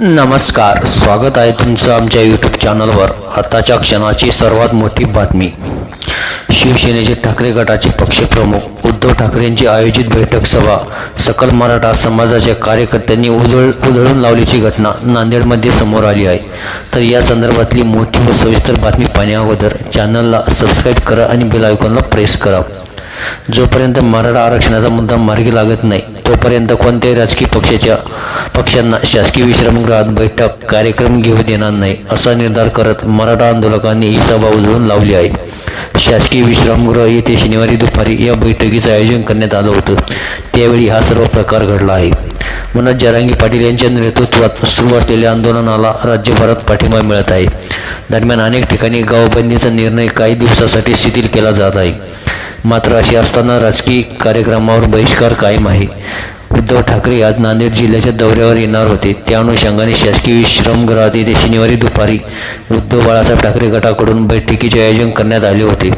नमस्कार स्वागत आहे तुमचं आमच्या यूट्यूब चॅनलवर आताच्या क्षणाची सर्वात मोठी बातमी. शिवसेनेचे ठाकरे गटाचे पक्षप्रमुख उद्धव ठाकरेंची आयोजित बैठक सभा. सकल मराठा समाजाच्या कार्यकर्त्यांनी उधळ उधळून लावल्याची घटना नांदेडमध्ये समोर आली आहे. तर या संदर्भातली मोठी व सविस्तर बातमी पाहण्याअगोदर चॅनलला सबस्क्राईब करा आणि बेल आयकॉनला प्रेस करा. जोपर्यंत मराठा आरक्षणाचा मुद्दा मार्गी लागत नाही तोपर्यंत कोणत्याही राजकीय पक्षाच्या पक्षांना शासकीय विश्रामगृहात बैठक कार्यक्रम घेऊ देणार नाही असा निर्धार करत मराठा आंदोलकांनी ही सभा उधळून लावली आहे. शासकीय विश्रामगृह येथे शनिवारी दुपारी या बैठकीचं आयोजन करण्यात आलं होतं. त्यावेळी हा सर्व प्रकार घडला आहे. मनोज जरांगी पाटील यांच्या नेतृत्वात सुरू असलेल्या आंदोलनाला राज्यभरात पाठिंबा मिळत आहे. दरम्यान अनेक ठिकाणी गावबंदीचा निर्णय काही दिवसासाठी शिथिल केला जात आहे. मात्र अशी असताना राजकीय कार्यक्रमावर बहिष्कार कायम आहे. उद्धव ठाकरे आज नांदेड जिल्ह्याच्या दौऱ्यावर येणार होते. त्या अनुषंगाने शासकीय विश्रमगृहात येथे शनिवारी दुपारी उद्धव बाळासाहेब ठाकरे गटाकडून बैठकीचे आयोजन करण्यात आले होते.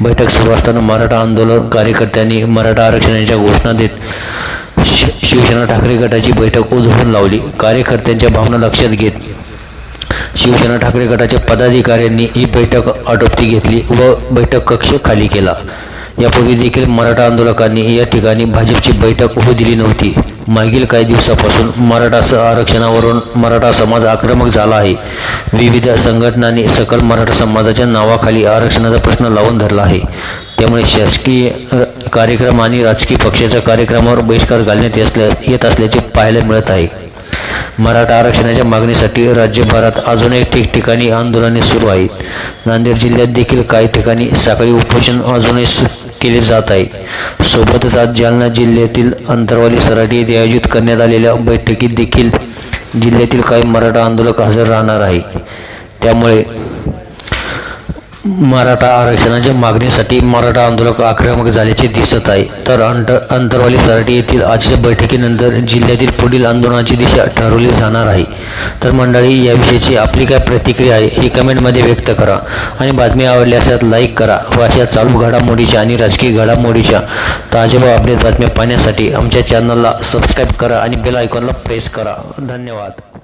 बैठक सुरू असताना मराठा आंदोलन कार्यकर्त्यांनी मराठा आरक्षणाच्या घोषणा देत शि शिवसेना ठाकरे गटाची बैठक उधळून लावली. कार्यकर्त्यांच्या भावना लक्षात घेत शिवसेना ठाकरे गटाच्या पदाधिकाऱ्यांनी ही बैठक आटोपती घेतली व बैठक कक्ष खाली केला. यापूर्वी देखील मराठा आंदोलकांनी या ठिकाणी भाजपची बैठक होऊ दिली नव्हती. मागील काही दिवसापासून मराठा स आरक्षणावरून मराठा समाज आक्रमक झाला आहे. विविध संघटनांनी सकल मराठा समाजाच्या नावाखाली आरक्षणाचा प्रश्न लावून धरला आहे. त्यामुळे शासकीय कार्यक्रम आणि राजकीय पक्षाच्या कार्यक्रमावर बहिष्कार घालण्यात असल्या येत असल्याचे पाहायला मिळत आहे. मराठा आरक्षणाच्या मागणीसाठी राज्यभरात अजूनही ठिकठिकाणी आंदोलने सुरू आहेत. नांदेड जिल्ह्यात देखील काही ठिकाणी सकाळी उपोषण अजूनही सु केले जात आहे. सोबतच आज जालना जिल्ह्यातील अंतरवाली सराटी येथे आयोजित करण्यात आलेल्या बैठकीत देखील जिल्ह्यातील काही मराठा आंदोलक हजर राहणार आहे त्यामुळे मराठा आरक्षणाच्या मागणीसाठी मराठा आंदोलक आक्रमक झाल्याचे दिसत आहे. तर अंत अंतरवाली सराटी येथील आजच्या बैठकीनंतर जिल्ह्यातील पुढील आंदोलनाची दिशा ठरवली जाणार आहे. तर मंडळी याविषयीची आपली काय प्रतिक्रिया आहे ही कमेंटमध्ये व्यक्त करा आणि बातमी आवडली असल्यास लाईक करा. व अशा चालू घडामोडीच्या आणि राजकीय घडामोडीच्या ताज्या व अपडेट बातम्या पाहण्यासाठी आमच्या चॅनलला सबस्क्राईब करा आणि बेल आयकॉनला प्रेस करा. धन्यवाद.